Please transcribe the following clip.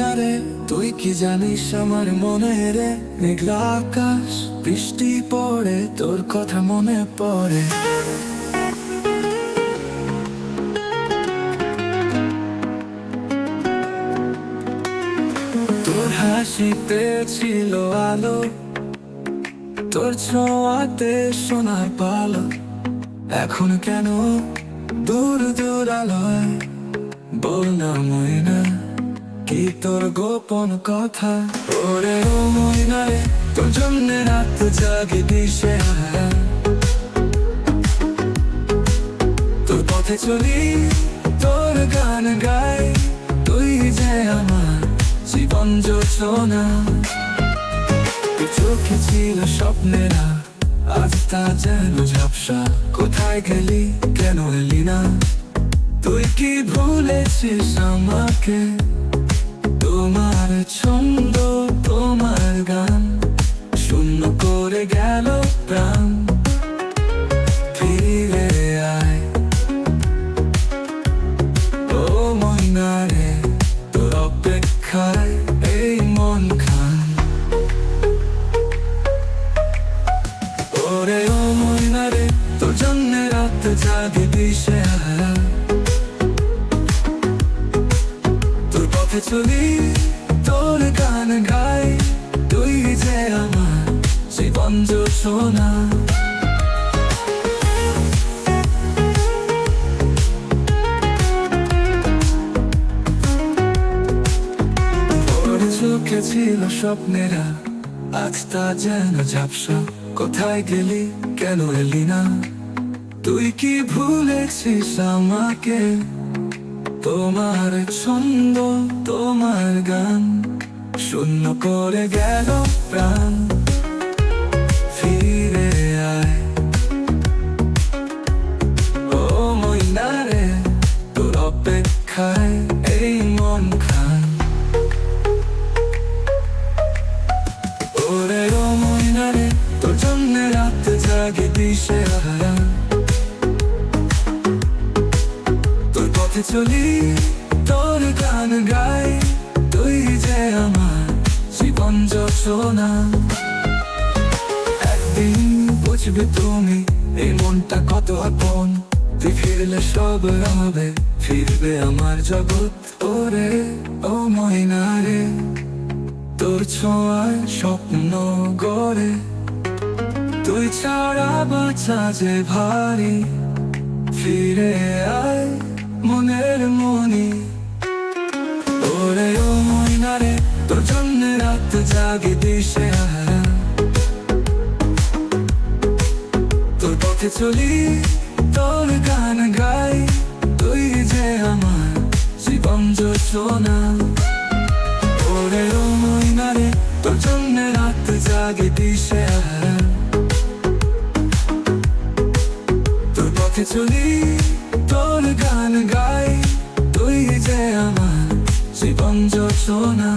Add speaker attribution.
Speaker 1: ময়না রে তুই কি জানিস আমার মনে রে? মেঘলা আকাশ, বৃষ্টি পড়ে, তোর কথা মনে পড়ে। তোর হাসিতে ছিল আলো, তোর ছোঁয়াতে সোনার পালো। এখন কেন দূর দূর আলোয় বল না। ময়না কি তোর গোপন কথা? ওরে ও ময়না রে তোর জন্য রাত জাগে দিশে তোর পথে চলি, তোর গান গাই, তুই যে আমার জীবন যোচনা চোখে ছিল স্বপ্নেরা আজ তা যেন ঝাপসা। কোথায় গেলি, কেন এলি না? তুই কি ভুলেছিস আমাকে? তোমার ছন্দ তোমার গান, শূন্য করে গেল প্রাণ। ফিরে আয়। ও ময়না রে তোর অপেক্ষায় এই মন খান। ওরে ও ময়না রে তোর জন্য রাত জাগে দিশে হারা তোর পথে চলি তোর গান গাই তুই যে আমার জীবন সোনা চোখে ছিল স্বপ্নেরা আজ তা যেন ঝাপসা কোথায় গেলি কেন এলি না তুই কি ভুলেছিস আমাকে তোমার ছন্দ তোমার গান শূন্য করে গেল প্রাণ ফিরে আয়। ও ময়না রে তোর অপেক্ষায় এই মন খান। ওরে ও ময়না রে তোর জন্য রাত জাগে দিশে হারা তোর পথে চলি, তোর গান গাই, তুই যে আমার জীবন যোচনা একদিন বুঝবে তুমি এই মনটা কত আপন। তুই ফিরলে সব হবে, ফিরবে আমার জগৎ। ওরে, ও ময়না রে, তোর ছোঁয়ায় স্বপ্ন গড়ে। তুই ছাড়া বাঁচা যে ভারী, ফিরে জাগে দিশে তোর পথে চলি, তোর গান গাই, তুই যে আমার জীবন যোচনা ওরে ও ময়না রে তোর জন্য রাত জাগে দিশে তোর পথে চলি, তোর গান গাই, তুই যে আমার জীবন যোচনা